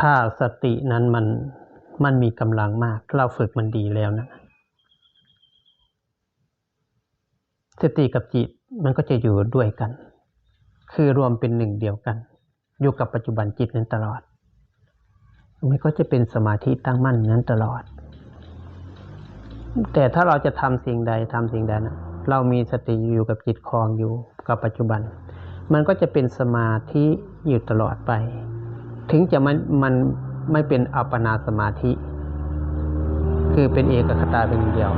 ถ้าสตินั้นมันมันมีกำลังมาก เราฝึกมันดีแล้วนะ สติกับจิตมันก็จะอยู่ด้วยกัน คือรวมเป็นหนึ่งเดียวกัน อยู่กับปัจจุบันจิตนั้นตลอด มันก็จะเป็นสมาธิตั้งมั่นนั้นตลอด แต่ถ้าเราจะทำสิ่งใดทำสิ่งใดนะเรามีสติอยู่กับจิตคลองอยู่กับปัจจุบัน มันก็จะเป็นสมาธิอยู่ตลอดไป ถึงจะมันมันไม่เป็นอัปปนาสมาธิ คือเป็นเอกคตาเป็นเดียว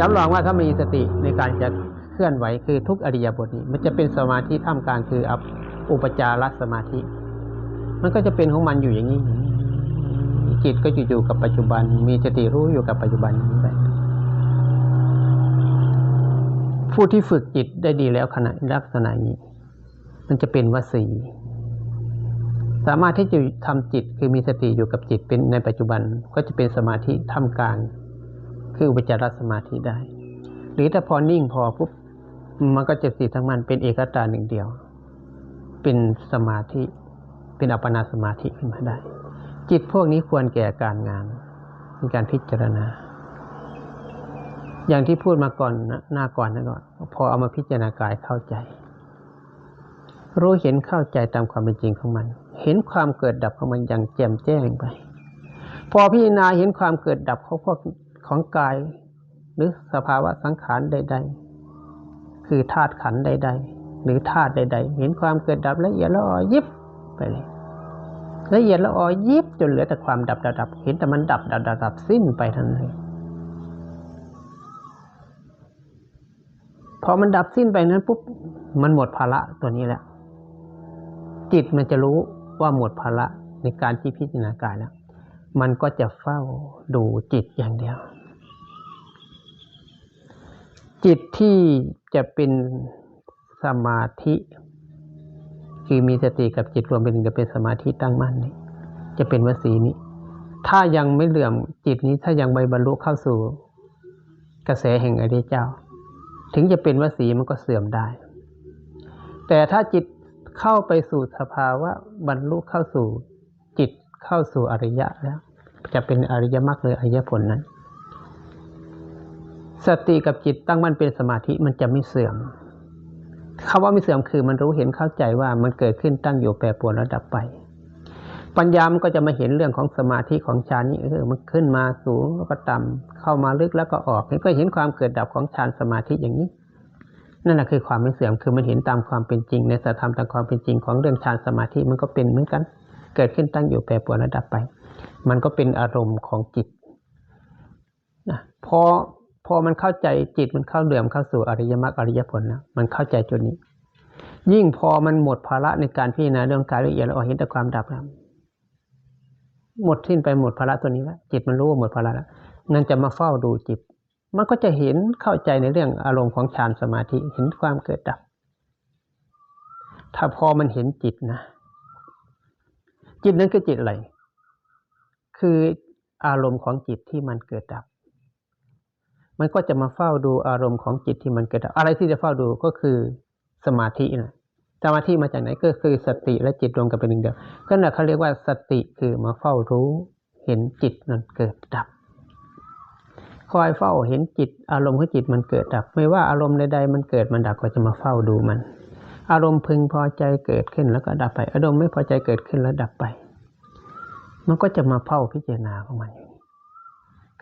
รับรองว่าถ้ามีสติในการจะเคลื่อนไหวคือทุกอริยบทนี้ มันจะเป็นสมาธิท่ามกลางคืออุปจารสมาธิ มันก็จะเป็นของมันอยู่อย่างนี้จิตก็จะอยู่กับปัจจุบัน มีสติรู้อยู่กับปัจจุบันนี้ไปผู้ที่ฝึกจิตได้ดีแล้วขณะลักษณะนี้ มันจะเป็นวสี สามารถที่จะทำจิตคือมีสติอยู่กับจิตเป็นในปัจจุบันก็จะเป็นสมาธิท่ากลางคืออุปจารสมาธิได้ หรือถ้าพอนิ่งพอปุ๊บมันก็จะสิทั้งมันเป็นเอกตาหนึ่งเดียว เป็นสมาธิเป็นอัปปนาสมาธิขึ้นมาได้ จิตพวกนี้ควรแก่การงานในการพิจารณา อย่างที่พูดมาก่อนหน้าก่อนนะก่อนพอเอามาพิจารณากายเข้าใจ รู้เห็นเข้าใจตามความเป็นจริงของมัน เห็นความเกิดดับของมันอย่างแจ่มแจ้งไป พอพิจารณาเห็นความเกิดดับของพวกของกาย หรือสภาวะสังขารใด ๆ คือธาตุขันใด ๆ หรือธาตุใด ๆ เห็นความเกิดดับละเอียดละออยิบไปเลยละเอียดละออยิบจนเหลือแต่ความดับดับดับเห็นแต่มันดับดับดับดับสิ้นไปทันทีพอมันดับสิ้นไปนั้นปุ๊บมันหมดภาระตัวนี้แหล้วจิตมันจะรู้ ว่าหมดภาระในการที่พิจารณากายแล้ว มันก็จะเฝ้าดูจิตอย่างเดียว จิตที่จะเป็นสมาธิ คือมีสติกับจิตรวมเป็นจะเป็นสมาธิตั้งมั่นนี่จะเป็นวสีนี้ ถ้ายังไม่เหลื่อมจิตนี้ถ้ายังไม่บรรลุเข้าสู่กระแสแห่งอริยเจ้า ถึงจะเป็นวสีมันก็เสื่อมได้ แต่ถ้าจิต เข้าไปสู่สภาวะบรรลุเข้าสู่จิตเข้าสู่อริยะแล้ว จะเป็นอริยมรรคเลยออริยผลนั้น สติกับจิตตั้งมั่นเป็นสมาธิมันจะไม่เสื่อมคาว่าไม่เสื่อมคือมันรู้เห็นเข้าใจว่ามันเกิดขึ้นตั้งอยู่แปรปรวนแล้วดับไป ปัญญามันก็จะมาเห็นเรื่องของสมาธิของฌานนี้เออมันขึ้นมาสูงแล้วก็ต่ำเข้ามาลึกแล้วก็ออกก็เห็นความเกิดดับของฌานสมาธิอย่างนี้ นั่นแหละคือความไม่เสื่อมคือมันเห็นตามความเป็นจริง ในสธรรมตามความเป็นจริงของเรื่องฌานสมาธิมันก็เป็นเหมือนกัน เกิดขึ้นตั้งอยู่แปรปรวนระดับไป มันก็เป็นอารมณ์ของจิตนะพอพอมันเข้าใจจิตมันเข้าเดือมเข้าสู่อริยมรรคอริยผลนะมันเข้าใจจุดนี้ ยิ่งพอมันหมดภาระในการพิจารณาเรื่องกายละเอียดเราเห็นแต่ความดับแล้วหมดสิ้นไปหมดภาระตัวนี้แล้วจิตมันรู้ว่าหมดภาระแล้วนั่นจะมาเฝ้าดูจิต มันก็จะเห็นเข้าใจในเรื่องอารมณ์ของฌานสมาธิเห็นความเกิดดับ ถ้าพอมันเห็นจิตนะ จิตนั้นคือจิตอะไร คืออารมณ์ของจิตที่มันเกิดดับ มันก็จะมาเฝ้าดูอารมณ์ของจิตที่มันเกิดดับ อะไรที่จะเฝ้าดูก็คือสมาธินะสมาธิมาจากไหนก็คือสติและจิตรวมกันเป็นหนึ่งเดียวก็น่ะเขาเรียกว่าสติคือมาเฝ้ารู้เห็นจิตนั้นเกิดดับ คอยเฝ้าเห็นจิต อารมณ์ของจิตมันเกิดดับ ไม่ว่าอารมณ์ใดๆมันเกิดมันดับก็จะมาเฝ้าดูมัน อารมณ์พึงพอใจเกิดขึ้นแล้วก็ดับไป อารมณ์ไม่พอใจเกิดขึ้นแล้วดับไป มันก็จะมาเฝ้าพิจารณาของมันอยู่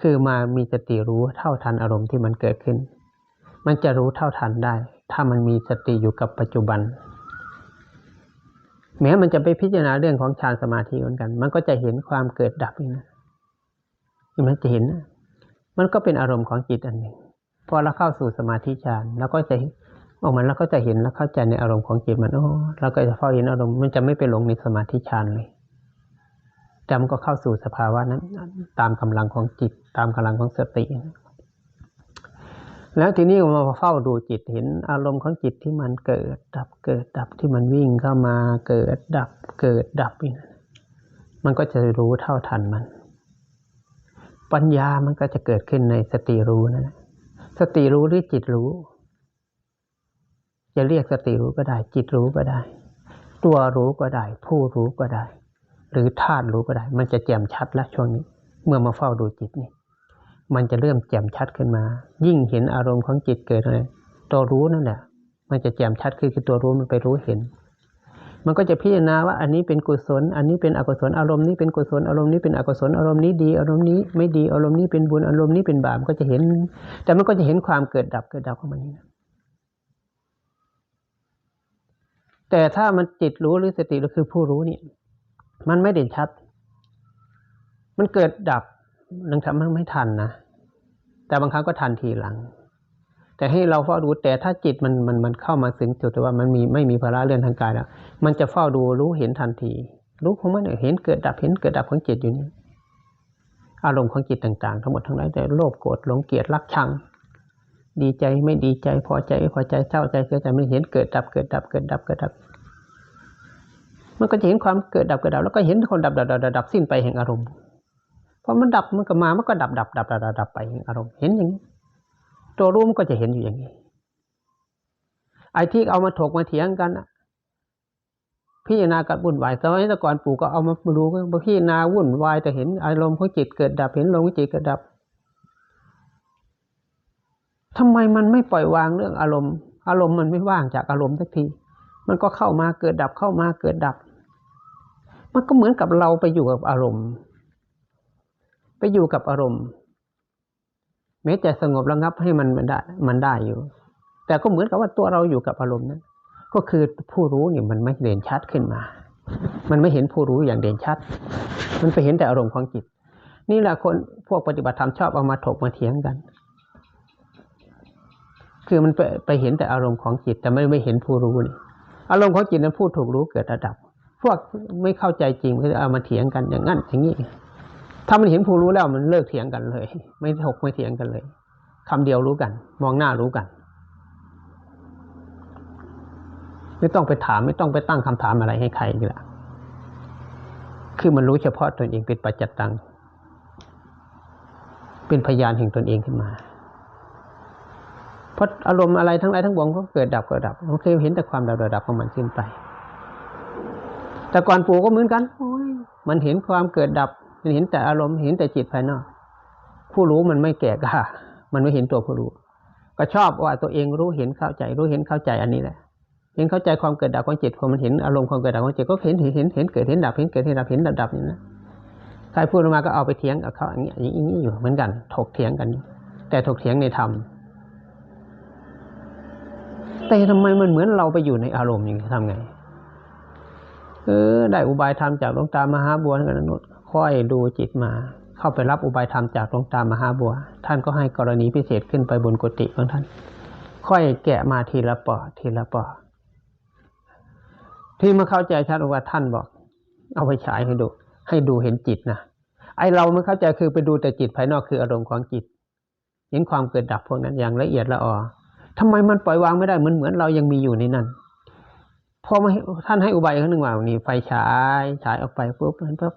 คือมามีสติรู้เท่าทันอารมณ์ที่มันเกิดขึ้น มันจะรู้เท่าทันได้ ถ้ามันมีสติอยู่กับปัจจุบัน แม้มันจะไปพิจารณาเรื่องของฌานสมาธิเหมือนกัน มันก็จะเห็นความเกิดดับนี่นะมันจะเห็นนะ มันก็เป็นอารมณ์ของจิตอันหนึ่งพอเราเข้าสู่สมาธิฌานเราก็จะออกมาแล้วก็จะเห็นและเข้าใจในอารมณ์ของจิตมันโอ้เราก็จะเฝ้าเห็นอารมณ์มันจะไม่ไปหลงในสมาธิฌานเลยจำก็เข้าสู่สภาวะนั้น ตามกำลังของจิต ตามกำลังของสติ แล้วทีนี้มาเฝ้าดูจิตเห็นอารมณ์ของจิตที่มันเกิด ดับเกิดดับที่มันวิ่งเข้ามาเกิดดับเกิดดับนี่มันก็จะรู้เท่าทันมัน ปัญญามันก็จะเกิดขึ้นในสติรู้นั่นแหละสติรู้หรือจิตรู้ จะเรียกสติรู้ก็ได้ จิตรู้ก็ได้ ตัวรู้ก็ได้ ผู้รู้ก็ได้ หรือธาตุรู้ก็ได้ มันจะแจ่มชัดแล้วช่วงนี้ เมื่อมาเฝ้าดูจิตนี่มันจะเริ่มแจ่มชัดขึ้นมา ยิ่งเห็นอารมณ์ของจิตเกิดอะไรตัวรู้นั่นแหละมันจะแจ่มชัดคือคือตัวรู้มันไปรู้เห็น มันก็จะพิจารณาว่าอันนี้เป็นกุศล อันนี้เป็นอกุศลอารมณ์นี้เป็นกุศลอารมณ์นี้เป็นอกุศลอารมณ์นี้ดีอารมณ์นี้ไม่ดีอารมณ์นี้เป็นบุญอารมณ์นี้เป็นบาปก็จะเห็น แต่มันก็จะเห็นความเกิดดับเกิดดับของมันนี่นะแต่ถ้ามันจิตรู้หรือสติรู้คือผู้รู้นี่มันไม่เด่นชัด มันเกิดดับนังทำมันไม่ทันนะ แต่บางครั้งก็ทันทีหลัง แต่ให้เราเฝ้าดูแต่ถ้าจิตมันมันมันเข้ามาถึงจุดว่ามันมีไม่มีภาระเรื่องทางกายแล้วมันจะเฝ้าดูรู้เห็นทันที รู้ของมันเห็นเกิดดับเห็นเกิดดับของจิตอยู่นี่อารมณ์ของจิตต่างๆ ทั้งหมดทั้งหลายแต่โลภโกรธหลงเกลียดรักชัง ดีใจไม่ดีใจพอใจไม่พอใจเศร้าใจเสียใจมันเห็นเกิดดับเกิดดับเกิดดับเกิดดับ มันก็จะเห็นความเกิดดับเกิดดับแล้วก็เห็นคนดับดับดับดับสิ้นไปแห่งอารมณ์พอมันดับมันก็มามันก็ดับดับดับดับดับไปแห่งอารมณ์เห็นอย่างนี้ ตัวรู้มันก็จะเห็นอยู่อย่างนี้ ไอ้ที่เอามาถกมาเถียงกันน่ะพิจารณากับวุ่นวายสมัยต่ก่อนปู่ก็เอามาดูก็พิจารณาวุ่นวายแต่เห็นอารมณ์ของจิตเกิดดับเห็นลมของจิตเกิดดับทำไมมันไม่ปล่อยวางเรื่องอารมณ์ อารมณ์มันไม่ว่างจากอารมณ์สักที มันก็เข้ามาเกิดดับเข้ามาเกิดดับ มันก็เหมือนกับเราไปอยู่กับอารมณ์ ไปอยู่กับอารมณ์ ม้จะสงบระงับให้มันมันได้มันได้อยู่ แต่ก็เหมือนกับว่าตัวเราอยู่กับอารมณ์นั้นก็คือผู้รู้เนี่ยมันไม่เด่นชัดขึ้นมา มันไม่เห็นผู้รู้อย่างเด่นชัด มันไปเห็นแต่อารมณ์ของจิต นี่แหละคนพวกปฏิบัติธรรมชอบเอามาถกมาเถียงกัน คือมันไปไปเห็นแต่อารมณ์ของจิต แต่ไม่ไม่เห็นผู้รู้นี่อารมณ์ของจิตนั้นผู้ถูกรู้เกิดระดับ พวกไม่เข้าใจจริงก็เอามาเถียงกันอย่างนั้นอย่างนี้ ถ้ามันเห็นผู้รู้แล้วมันเลิกเถียงกันเลย ไม่ถกไม่เถียงกันเลยคำเดียวรู้กัน มองหน้ารู้กัน ไม่ต้องไปถามไม่ต้องไปตั้งคำถามอะไรให้ใครอีกละคือมันรู้เฉพาะตนเองเป็นปัจจตัง เป็นพยานแห่งตนเองขึ้นมาเพราะอารมณ์อะไรทั้งหลายทั้งปวงก็เกิดดับเกิดดับโอเคเห็นแต่ความดับดับของมันสิ้นไป แต่ก่อนปู่ก็เหมือนกันมันเห็นความเกิดดับ เห็นแต่อารมณ์เห็นแต่จิตภายนอก ผู้รู้มันไม่แก่กล้ามันไม่เห็นตัวผู้รู้ ก็ชอบว่าตัวเองรู้เห็นเข้าใจ รู้เห็นเข้าใจอันนี้แหละ เห็นเข้าใจความเกิดดับของจิตพอมันเห็นอารมณ์ความเกิดดับของจิตก็เห็นเห็นเห็นเห็นเกิดเห็นดับเห็นเกิดเห็นดับเห็นดับดับอย่างนั้นใครพูดออกมาก็เอาไปเถียงกับเขาอย่างนี้อย่างนี้อยู่เหมือนกัน ถกเถียงกันอยู่แต่ถกเถียงในธรรมแต่ทำไมมันเหมือนเราไปอยู่ในอารมณ์อย่างนี้ทำไง เออ ได้อุบายธรรมจากหลวงตามหาบัวกันนุษ ค่อยดูจิตมา เข้าไปรับอุบายธรรมจากหลวงตามหาบัว ท่านก็ให้กรณีพิเศษขึ้นไปบนกุฏิของท่าน ค่อยแกะมาทีละปอทีละปอที่มาเข้าใจชัดว่าท่านบอก เอาไปฉายให้ดู ให้ดูเห็นจิตนะไอเราไม่เข้าใจคือไปดูแต่จิตภายนอกคืออารมณ์ของจิต เห็นความเกิดดับพวกนั้นอย่างละเอียดละออทำไมมันปล่อยวางไม่ได้เหมือนเหมือนเรายังมีอยู่ในนั้นพอมาท่านให้อุบายครั้งหนึ่งว่านี่ไฟฉายฉายออกไปปุ๊บมันปุ๊บ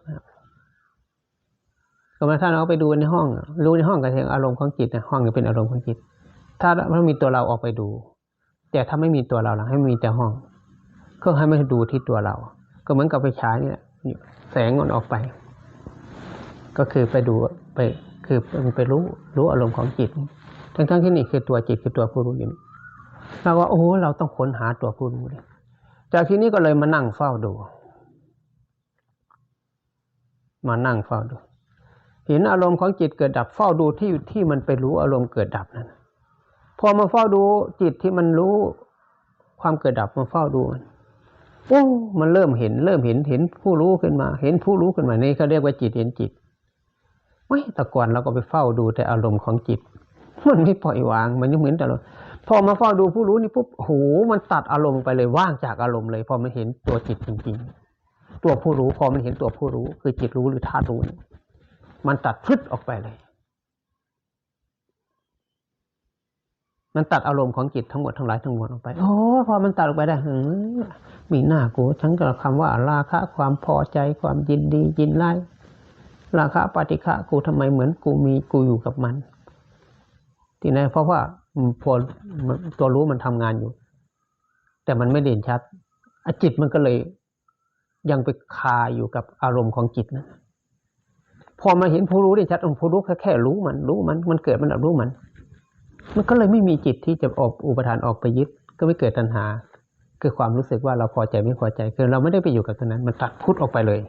ก็มาท่าเอาไปดูในห้อง รู้ในห้องก็เห็นอารมณ์ของจิตนะห้องก็เป็นอารมณ์ของจิต ถ้ามันมีตัวเราออกไปดู แต่ถ้าไม่มีตัวเราล่ะให้มีแต่ห้อง ก็ให้ไม่ดูที่ตัวเรา ก็เหมือนกับไปฉายเนี่ยแสงมันออกไป ก็คือไปดูไปคือมันไปรู้รู้อารมณ์ของจิต ทั้งทั้งที่นี่คือตัวจิตคือตัวผู้รู้อยู่นี่เราว่าโอ้เราต้องค้นหาตัวผู้รู้เลยจากที่นี้ก็เลยมานั่งเฝ้าดู มานั่งเฝ้าดู เห็นอารมณ์ของจิตเกิดดับเฝ้าดูที่ที่มันไปรู้อารมณ์เกิดดับนั้นพอมาเฝ้าดูจิตที่มันรู้ความเกิดดับมาเฝ้าดูมันโอ้มันเริ่มเห็น เริ่มเห็นเห็นผู้รู้ขึ้นมา เห็นผู้รู้ขึ้นมานี่เขาเรียกว่าจิตเห็นจิตไม่แต่ก่อนเราก็ไปเฝ้าดูแต่อารมณ์ของจิต มันไม่ปล่อยวาง มันยังเหมือนแต่เราพอมาเฝ้าดูผู้รู้นี่ปุ๊บโหมันตัดอารมณ์ไปเลยว่างจากอารมณ์เลยพอมันเห็นตัวจิตจริง ๆ ตัวผู้รู้พอมันเห็นตัวผู้รู้ คือจิตรู้หรือธาตุรู้ มันตัดพึดออกไปเลย มันตัดอารมณ์ของจิตทั้งหมดทั้งหลายทั้งมวลออกไป โอ้พอมันตัดออกไปได้หืมีหน้ากูทั้งกับคำว่า ราคะความพอใจความยินดียินไล่ราคะปฏิฆะกูทำไมเหมือนกูมีกูอยู่กับมัน ที่ไหนเพราะว่าพอตัวรู้มันทำงานอยู่ แต่มันไม่เด่นชัดอจิตมันก็เลยยังไปคาอยู่กับอารมณ์ของจิตนะ พอมาเห็นผู้รู้ได้ชัดองค์ผู้รู้แค่แค่รู้มัน รู้มัน มันเกิดมันดับรู้มัน มันก็เลยไม่มีจิตที่จะออกอุปทานออกไปยึด ก็ไม่เกิดตัณหา คือความรู้สึกว่าเราพอใจไม่พอใจคือเราไม่ได้ไปอยู่กับตรงนั้น มันตัดพุทธออกไปเลย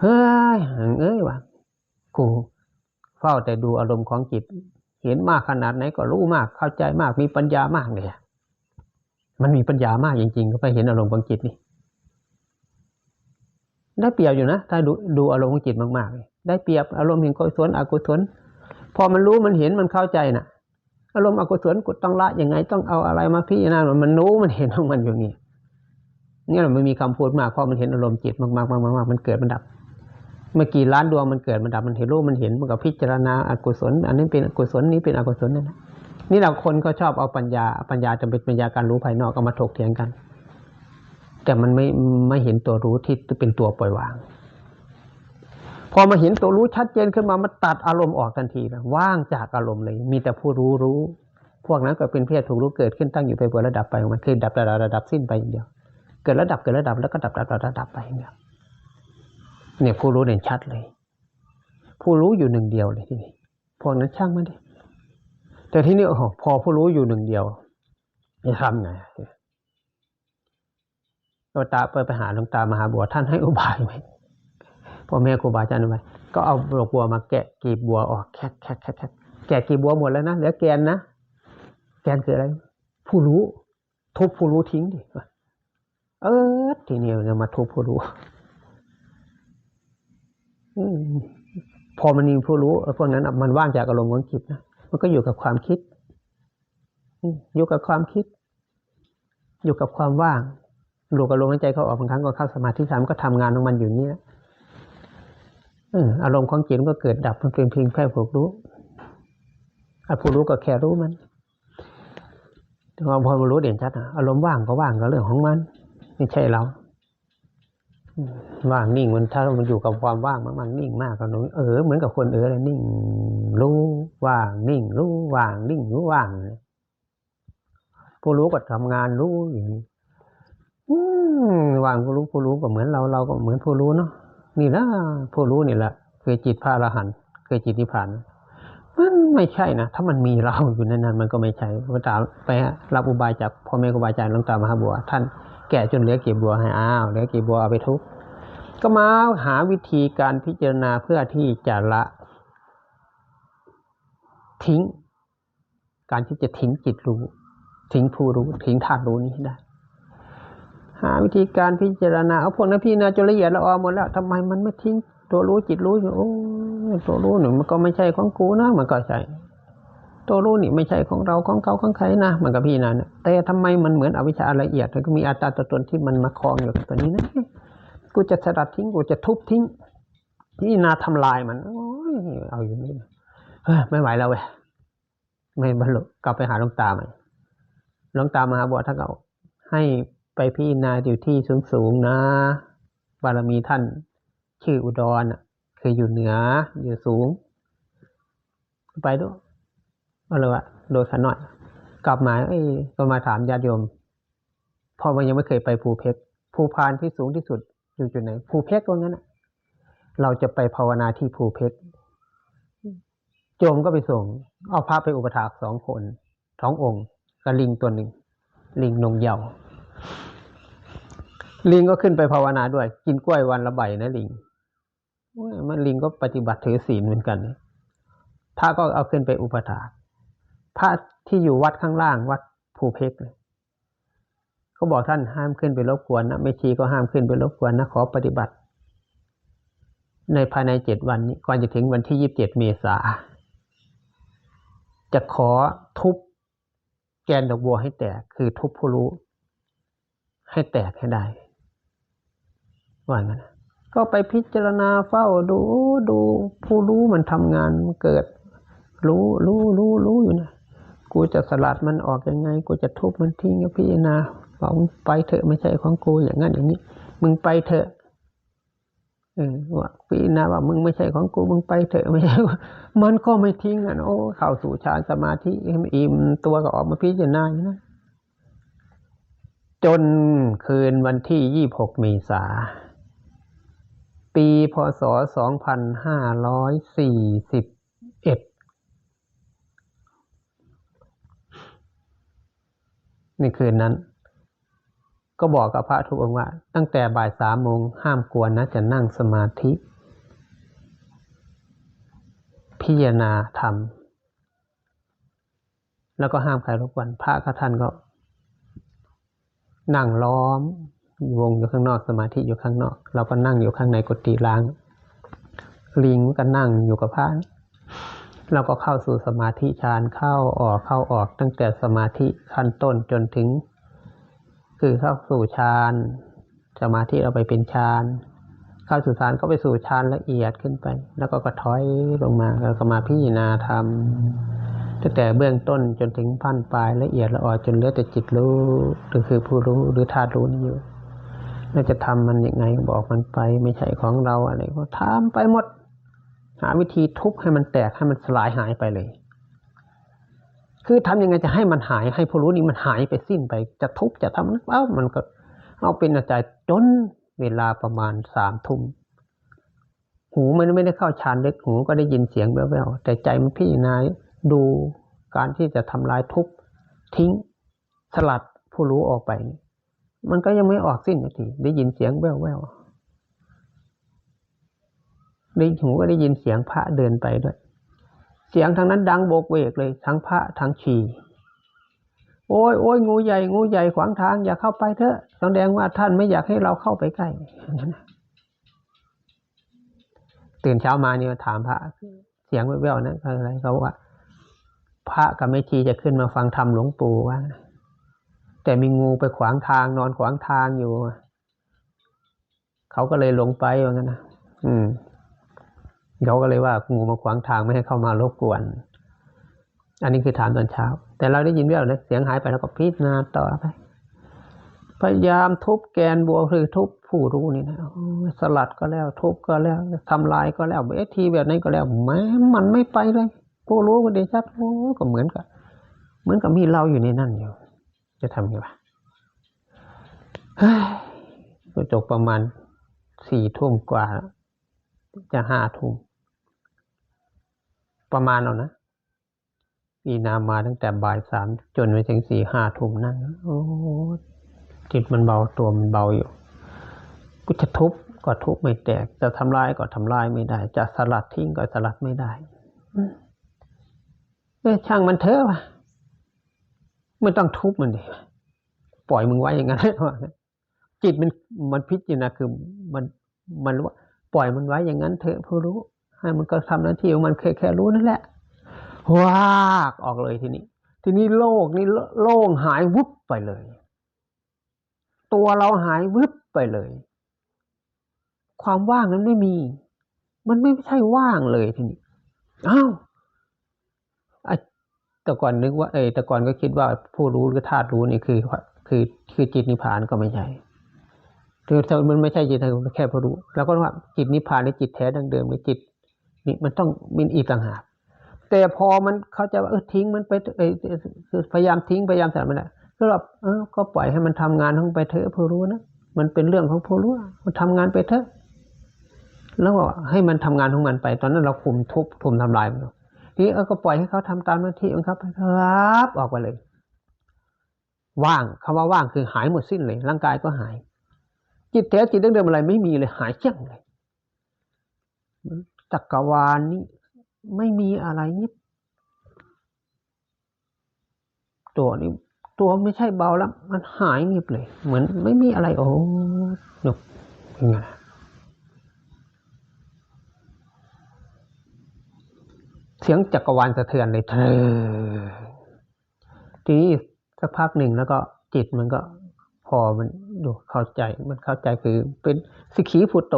เฮ้ยเอ้ยวะกูเฝ้าแต่ดูอารมณ์ของจิต เห็นมากขนาดไหนก็รู้มาก เข้าใจมาก มีปัญญามากเนี่ยมันมีปัญญามากจริงๆ ก็ไปเห็นอารมณ์ของจิตนี่ ได้เปรียบอยู่นะ ถ้าดูดูอารมณ์ของจิตมากๆเลยได้เปรียบอารมณ์เห็นกุศลอกุศล พอมันรู้มันเห็นมันเข้าใจน่ะ อารมณ์อกุศลกูต้องละยังไงต้องเอาอะไรมาพิจารณามันรู้มันเห็นของมันอยู่นี่นี่แหละมันมีคำพูดมากเพราะมันเห็นอารมณ์จิตมากๆมากๆมันเกิดมันดับ เมื่อกี่ล้านดวงมันเกิดมันดับมันเห็นรู้มันเห็นมันก็พิจารณาอกุศล อันนี้เป็นอกุศลนี้เป็นอกุศลนั่นแหละนี่เราคนก็ชอบเอาปัญญาปัญญาจะเป็นปัญญาการรู้ภายนอกเอามาถกเถียงกัน แต่มันไม่ไม่เห็นตัวรู้ที่เป็นตัวปล่อยวาง พอมาเห็นตัวรู้ชัดเจนขึ้นมามันตัดอารมณ์ออกทันทีเลยว่างจากอารมณ์เลย มีแต่ผู้รู้รู้ พวกนั้นก็เป็นเพศถูกรู้เกิดขึ้นตั้งอยู่ไปบนระดับไปมันคือดับระดับระดับสิ้นไปอย่างเดียว เกิดระดับเกิดระดับแล้วก็ดับระดับระดับไปอย่างเดียวเนี่ยผู้รู้เด่นชัดเลย ผู้รู้อยู่หนึ่งเดียวเลยที่นี้พวกนั้นช่างมันดิแต่ที่นี่โอ้โหพอผู้รู้อยู่หนึ่งเดียวจะทำไง หลตาไปไปหาหลวงตามหาบัวท่านให้อุบายไหมพ่อแม่ครูบาอาจารย์ไปก็เอาดอกบัวมาแกะกีบบัวออกแคะแคะแคะแกะกีบบัวหมดแล้วนะเหลือแกนนะแกนคืออะไร ผู้รู้ ทุบผู้รู้ทิ้งดิเออทีนี้เรามาทุบผู้รู้พอมันมีผู้รู้พวกนั้นมันว่างจากอารมณ์ของจิตนะมันก็อยู่กับความคิดอยู่กับความคิด อยู่กับความว่าง รู้กับลมหายใจเขาออกบางครั้งก็เข้าสมาธิสามก็ทำงานของมันอยู่เนี้ยอารมณ์ของจิตก็เกิดดับมันเป็นเพียงแค่ผู้รู้อผู้รู้ก็แค่รู้มันแต่พอมารู้เด่นชัดอารมณ์ว่างก็ว่างก็เรื่องของมันไม่ใช่เราว่างนิ่งมันถ้ามันอยู่กับความว่างมันมันนิ่งมากก็หนูเออเหมือนกับคนเออเลยนิ่ง รู้ว่างนิ่ง รู้ว่างนิ่งรู้ว่างผู้รู้ก็ทำงานรู้อย่างนี้ วางผู้รู้ผู้รู้ก็เหมือนเราเราก็เหมือนผู้รู้เนาะนี่นะผู้รู้นี่แหละคือจิตพระอรหันต์คือจิตนิพพานมันไม่ใช่นะถ้ามันมีเราอยู่ในนั้นมันก็ไม่ใช่พระตาไปรับอุบายจากพ่อแม่ครูบาอาจารย์หลวงตามหาบัว ท่านแก่จนเหลือกีบบัวให้อ้าวเหลือกีบบัวเอาไปทุบก็มาหาวิธีการพิจารณาเพื่อที่จะละทิ้ง การที่จะทิ้งจิตรู้ ทิ้งผู้รู้ทิ้งธาตุรู้นี้ได้ หาวิธีการพิจารณาเอาพวกนั้นพี่นาจนละเอียดละออหมดแล้วทำไมมันไม่ทิ้ง ตัวรู้จิตรู้อยู่โอ้ตัวรู้หนึ่งมันก็ไม่ใช่ของกูนะมันก็ใช่ตัวรู้นี่ไม่ใช่ของเราของเขาของใครนะมันกับพี่นาเนี่ยแต่ทำไมมันเหมือนอวิชชาละเอียดมันก็มีอัตตาตัวตนที่มันมาคลองอยู่ตัวนี้นะกูจะสลัดทิ้งกูจะทุบทิ้งพี่นาทำลายมันโอ้ยเอาอยู่นี่เฮ้ยไม่ไหวแล้วเว้ยไม่บรรลุกลับไปหาหลวงตาใหม่หลวงตามหาบัวท่านก็ให้ ไปพี่นาอยู่ที่สูงสูงนะ บารมีท่านชื่ออุดรคืออยู่เหนืออยู่สูง ไปด้วยก็เลยว่าโดยขน่อย กลับมาเอ้ก็มาถามญาติโยมพอมันยังไม่เคยไปภูเพชรภูพานที่สูงที่สุดอยู่จุดไหนภูเพชรว่างั้นเราจะไปภาวนาที่ภูเพชรโยมก็ไปส่ง เอาพระไปอุปถากสองคนสององค์กับลิงตัวหนึ่ง ลิงนงเยา ลิงก็ขึ้นไปภาวนาด้วย กินกล้วยวันละใบนะลิงมันลิงก็ปฏิบัติถือศีลเหมือนกันพระก็เอาขึ้นไปอุปถาพระที่อยู่วัดข้างล่างวัดภูเพกเลยเขาบอกท่านห้ามขึ้นไปรบกวนนะไม่ชีก็ห้ามขึ้นไปรบกวนนะขอปฏิบัติ ในภายในเจ็ดวันนี้ก่อนจะถึงวันที่ยี่บเจ็ดเมษาจะขอทุบแกนดอกบัวให้แตก คือทุบผู้รู้ ให้แตกให้ได้ ว่างั้นก็ไปพิจารณาเฝ้าดูดูผู้รู้มันทำงานมันเกิด รู้รู้รู้รู้อยู่นะกูจะสลัดมันออกยังไง กูจะทุบมันทิ้งพิจารณาบอกไปเถอะไม่ใช่ของกูอย่างนั้นอย่างนี้ มึงไปเถอะเออว่าพิจารณาว่ามึงไม่ใช่ของกูมึงไปเถอะไม่ใช่มันก็ไม่ทิ้งอะโอ้เข้าสู่ฌานสมาธิอิ่มตัวก็ออกมาพิจารณาอยู่นะจนคืนวันที่ยี่หกเมษา ปี พศสองพันห้าร้อยสี่สิบเอ็ดในคืนนั้น ก็บอกกับพระทุกองค์ว่า ตั้งแต่บ่ายสามโมงห้ามกวนนะจะนั่งสมาธิ พิจารณาธรรม แล้วก็ห้ามใครรบกวนพระก็ท่านก็ นั่งล้อม วงอยู่ข้างนอกสมาธิอยู่ข้างนอก เราก็นั่งอยู่ข้างในกุฏิล้าง ลิงก็นั่งอยู่กับพระเราก็เข้าสู่สมาธิฌานเข้าออกเข้าออกตั้งแต่สมาธิขั้นต้นจนถึง คือเข้าสู่ฌานสมาธิเราไปเป็นฌานเข้าสู่ฌานก็ไปสู่ฌานละเอียดขึ้นไป แล้วก็กระถอยลงมาแล้วก็มาพิจารณาธรรมตั้งแต่เบื้องต้นจนถึงพันปลายละเอียดละออจนเหลือแต่จิตรู้หรือคือผู้รู้หรือธาตุรู้นี่อยู่ เราจะทำมันยังไงบอกมันไป ไม่ใช่ของเราอะไรก็ทำไปหมด หาวิธีทุบให้มันแตกให้มันสลายหายไปเลย คือทำยังไงจะให้มันหายให้ผู้รู้นี้มันหายไปสิ้นไป จะทุบจะทำเอ้ามันก็ เอาเป็นอาจารย์จนเวลาประมาณสามทุ่มหูมันไม่ได้เข้าฌานเลึกหูก็ได้ยินเสียงแว่วๆแต่ใจมันพิจารณาดูการที่จะทำลายทุบทิ้ง สลัดผู้รู้ออกไปนี่ มันก็ยังไม่ออกสิ้นนาทีได้ยินเสียงแว่วๆได้หูก็ได้ยินเสียงพระเดินไปด้วย เสียงทางนั้นดังโบกเวกเลย ทั้งพระทั้งชีโอ้ยโอ้ยงูใหญ่งูใหญ่ขวางทางอย่าเข้าไปเถอะแสดงว่าท่านไม่อยากให้เราเข้าไปใกล้ตื่นเช้ามาเนี่ยถามพระ เสียงแว่วๆนั้นอะไรเขาบอกว่า พระกับแม่ชีจะขึ้นมาฟังธรรมหลวงปู่ว่า แต่มีงูไปขวางทางนอนขวางทางอยู่ เขาก็เลยลงไปว่างั้นนะอืมเขาก็เลยว่างูมาขวางทางไม่ให้เข้ามารบกวน อันนี้คือถามตอนเช้า แต่เราได้ยินแว่วนะเสียงหายไปแล้วก็พิจารณาต่อไป พยายามทุบแกนบัวคือทุบผู้รู้นี่นะสลัดก็แล้ว ทุบก็แล้วทำลายก็แล้วเอทีแบบนี้ก็แล้วแม้มันไม่ไปเลยผู้รู้ก็เดชัดโอ้ก็เหมือนกับเหมือนกับมีเราอยู่ในนั่นอยู่ จะทำยังไงวะก็จบประมาณสี่ทุ่มกว่า จะห้าทุ่ม ประมาณเอานะมีนามาตั้งแต่บ่ายสามจนไปถึงสี่ห้าทุ่มนั่งโอ้จิตมันเบาตัวมันเบาอยู่กูจะทุบก็ทุบไม่แตก จะทำลายก็ทำลายไม่ได้ จะสลัดทิ้งก็สลัดไม่ได้เออช่างมันเถอะวะ ไม่ต้องทุบมันดิปล่อยมึงไว้อย่างนั้นว่าจิตมันมันพิจารณาคือมันมันรู้ว่าปล่อยมันไว้อย่างนั้นเถอะผู้รู้ ให้มันก็ทำหน้าที่ของมันแค่แค่รู้นั่นแหละว้ากออกเลยทีนี้ ทีนี้โลกนี้โล่งหายวุบไปเลย ตัวเราหายวุบไปเลย ความว่างนั้นไม่มี มันไม่ใช่ว่างเลยทีนี้อ้าว แต่ก่อนนึกว่าเออแต่ก่อนก็คิดว่าผู้รู้หรือธาตุรู้นี่คือ คือคือจิตนิพพานก็ไม่ใช่คือมันไม่ใช่จิตแค่ผู้รู้ แล้วก็ว่าจิตนิพพานในจิตแท้ดังเดิมในจิตนี่มันต้องมีอีกต่างหากแต่พอมันเขาจะว่าเออทิ้งมันไปเออคือพยายามทิ้งพยายามสลัดมันอะก็แบบเออก็ปล่อยให้มันทำงานของไปเถอะผู้รู้นะมันเป็นเรื่องของผู้รู้มันทำงานไปเถอะแล้วก็ให้มันทำงานของมันไป ตอนนั้นเราคุมทุบทุมทำลายมัน นี้เออก็ปล่อยให้เขาทำตามหน้าที่ของเขาไปครับ ออกไปเลย ว่างคำว่าว่างคือหายหมดสิ้นเลย ร่างกายก็หาย จิตแท้จิตเดิมอะไรไม่มีเลยหายเชี่ยงเลยจักรวาลนี้ไม่มีอะไรนิดตัวนี้ตัวไม่ใช่เบาแล้ว มันหายนิบเลย เหมือนไม่มีอะไรโอ้ยกยังไง เสียงจักรวาลสะเทือนเลยเธอทีนี้สักพักหนึ่งแล้วก็จิตมันก็พอมันดูเข้าใจมันเข้าใจคือ เป็นสิขีพุโต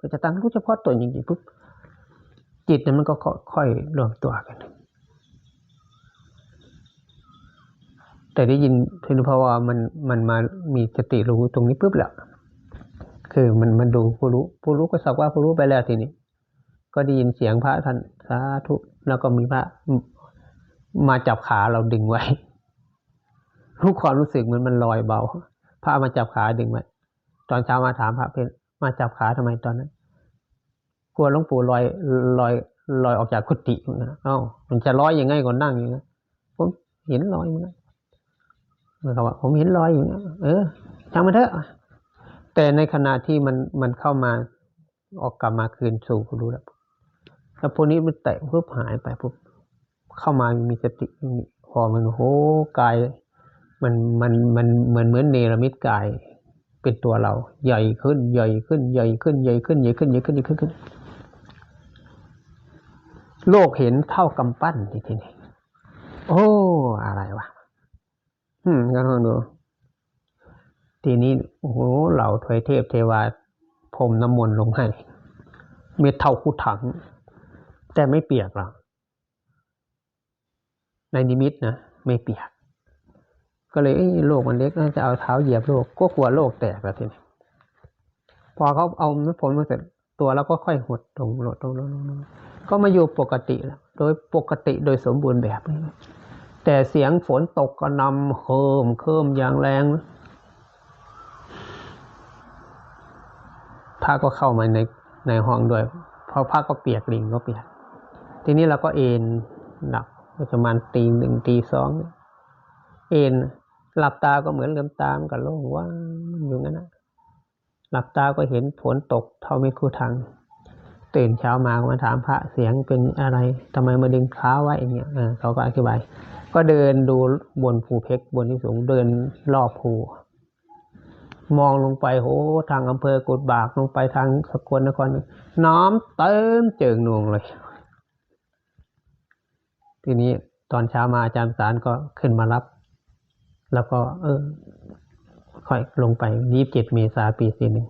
ก็จะตั้งรู้เฉพาะตัวจริงๆปุ๊บจิตเนี่ยมันก็ค่อยรวมตัวกัน แต่ได้ยินเพียงเพราวามันมันมามีสติรู้ตรงนี้ปุ๊บแหละคือมันมันดูผู้รู้ผู้รู้ก็สักว่าผู้รู้ไปแล้วทีนี้ ก็ได้ยินเสียงพระท่านสาธุแล้วก็มีพระมาจับขาเราดึงไว้รู้ความรู้สึกเหมือนมันลอยเบาพระมาจับขาดึงไว้ตอนเช้ามาถามพระเพนมาจับขาทำไมตอนนั้นกลัวหลวงปู่ลอยลอยลอยออกจากกุฏินะเอ้ามันจะลอยยังไงก่อนนั่งอยู่นะผมเห็นลอยมันมันก็ว่าผมเห็นลอยอยู่นะเออช่างมันเถอะ แต่ในขณะที่มันมันเข้ามาออกกลับมาคืนสู่รู้แล้ว แล้วพวกนี้มันแตะปุ๊บหายไปปุ๊บเข้ามามีสติมีพอมันโหกายมันมันมันเหมือนเหมือนเนรมิตกายเป็นตัวเรา ใหญ่ขึ้นใหญ่ขึ้นใหญ่ขึ้นใหญ่ขึ้นใหญ่ขึ้นใหญ่ขึ้นใหญ่ขึ้นขึ้น โลกเห็นเท่ากำปั้นทีทีนี้โอ้อะไรวะอืมก็ลองดู ทีนี้โอ้โหเหล่าถวยเทพเทวาพรมน้ำมนต์ลงให้ เม็ดเท่าคู่ถัง แต่ไม่เปียกหรอกในนิมิตนะไม่เปียก ก็เลยเโลกมันเล็กน่าจะเอาเท้าเหยียบโลกก็กลัวโลกแตกแบบทีนี้พอเขาเอาน้ำฝนมาเสร็จตัวเราก็ค่อยหดลงลดลงลงลงก็มาอยู่ปกติแล้วโดยปกติโดยสมบูรณ์แบบนี้แต่เสียงฝนตกก็นำเคิมเคิมอย่างแรงพระก็เข้ามาในในห้องด้วย เพราะพระก็เปียกลิงก็เปียก ทีนี้เราก็เอนหลับประมาณตีหนึ่งตีสองเนี่ยเอนหลับตาก็เหมือนลืมตามกับโล่งว่างอยู่งั้นนะหลับตาก็เห็นฝนตกเท่าไม่คู่ทางตื่นเช้ามาก็มาถามพระเสียงเป็นอะไรทำไมมาดึงเท้าไว้อย่างเงี้ยเขาก็อธิบาย ก็เดินดูบนภูเพกบนที่สูงเดินรอบภู มองลงไปโหทางอำเภอกุดบากลงไปทางสกลนคร น้ำเต็มเจิงนวงเลย ทีนี้ตอนเช้ามาอาจารย์สารก็ขึ้นมารับ แล้วก็ เออ ค่อยลงไปยี่สิบเจ็ดเมษาปีสี่หนึ่ง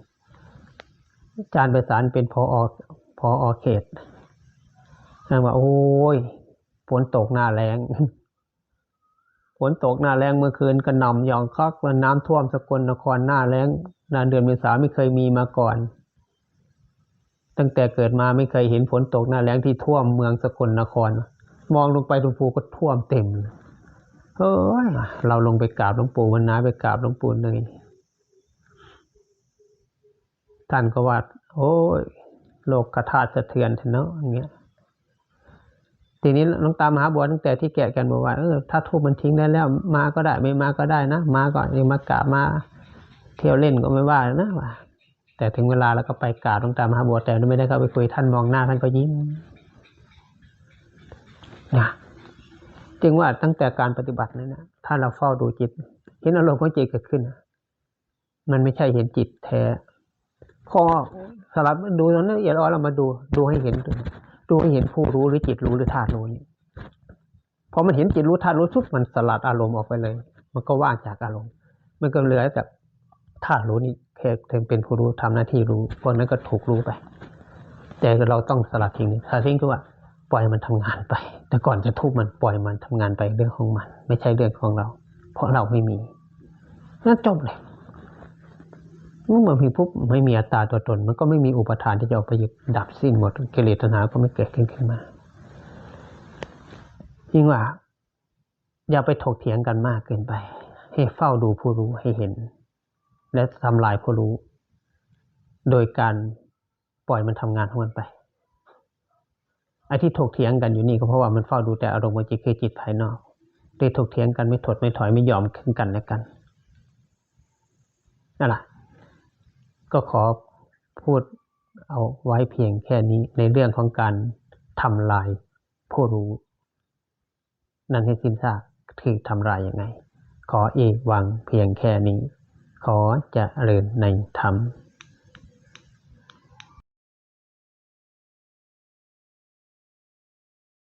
อาจารย์ประสานเป็นพออพออเขตท่านว่า โอ้ยฝนตกหน้าแรงฝนตกหน้าแรงเมื่อคืนกระหน่ำหยองคักว่าน้ำท่วมสกลนครหน้าแรงนานเดือนเมษาไม่เคยมีมาก่อน ตั้งแต่เกิดมาไม่เคยเห็นฝนตกหน้าแรงที่ท่วมเมืองสกลนคร มองลงไปตรงภูก็ท่วมเต็มเลยเฮ้ยเราลงไปกราบหลวงปู่วันนาไปกราบหลวงปู่เนยท่านก็ว่า โอ้ยโลกกระทาสะเทือนเถอะเนาะอย่างเงี้ยทีนี้หลวงตามหาบัวตั้งแต่ที่แกะกันบอกว่าเออถ้าทูบมันทิ้งได้แล้ว มาก็ได้ไม่มาก็ได้นะ มาก่อนยังมากราบมา เที่ยวเล่นก็ไม่ว่านะว่าแต่ถึงเวลาแล้วก็ไปกราบหลวงตามหาบัวแต่ไม่ได้เข้าไปคุยท่านมองหน้าท่านก็ยิ้ม นะจึงว่าตั้งแต่การปฏิบัตินั้นนะถ้าเราเฝ้าดูจิต เห็นอารมณ์ของจิตเกิดขึ้น มันไม่ใช่เห็นจิตแท้ พอสลับดูตรงนั้นละเอียดอ่อนเรามาดู ดูให้เห็น ดูให้เห็นผู้รู้หรือจิตรู้หรือธาตุรู้นี่พอมันเห็นจิตรู้ธาตุรู้ทุกมันสลัดอารมณ์ออกไปเลย มันก็ว่างจากอารมณ์ มันก็เหลือแต่ธาตุรู้นี่แค่เป็นผู้รู้ทำหน้าที่รู้พวกนั้นก็ถูกรู้ไป แต่เราต้องสลัดทิ้งสลัดทิ้งคือว่า ปล่อยมันทำงานไป แต่ก่อนจะทุบมันปล่อยมันทำงานไปเรื่องของมัน ไม่ใช่เรื่องของเรา เพราะเราไม่มีนั่นจบเลยเมื่อมันมีปุ๊บไม่มีอัตตาตัวตน มันก็ไม่มีอุปทานที่จะเอาไปยึดดับสิ้นหมดกิเลสตัณหาก็ไม่เกิดขึ้นขึ้นมายิ่งว่า อย่าไปถกเถียงกันมากเกินไป ให้เฝ้าดูผู้รู้ให้เห็น และทำลายผู้รู้ โดยการปล่อยมันทำงานของมันไป ไอ้ที่ถกเถียงกันอยู่นี่ก็เพราะว่ามันเฝ้าดูแต่อารมณ์จิตคือจิตภายนอกเลยถกเถียงกันไม่ถดไม่ถอยไม่ยอมขึ้นกันและกันนั่นแหละก็ขอพูดเอาไว้เพียงแค่นี้ในเรื่องของการทำลายผู้รู้ นั่นให้สิ้นซากคือทำลายยังไง ขอเอวังเพียงแค่นี้ ขอจะเริญในธรรม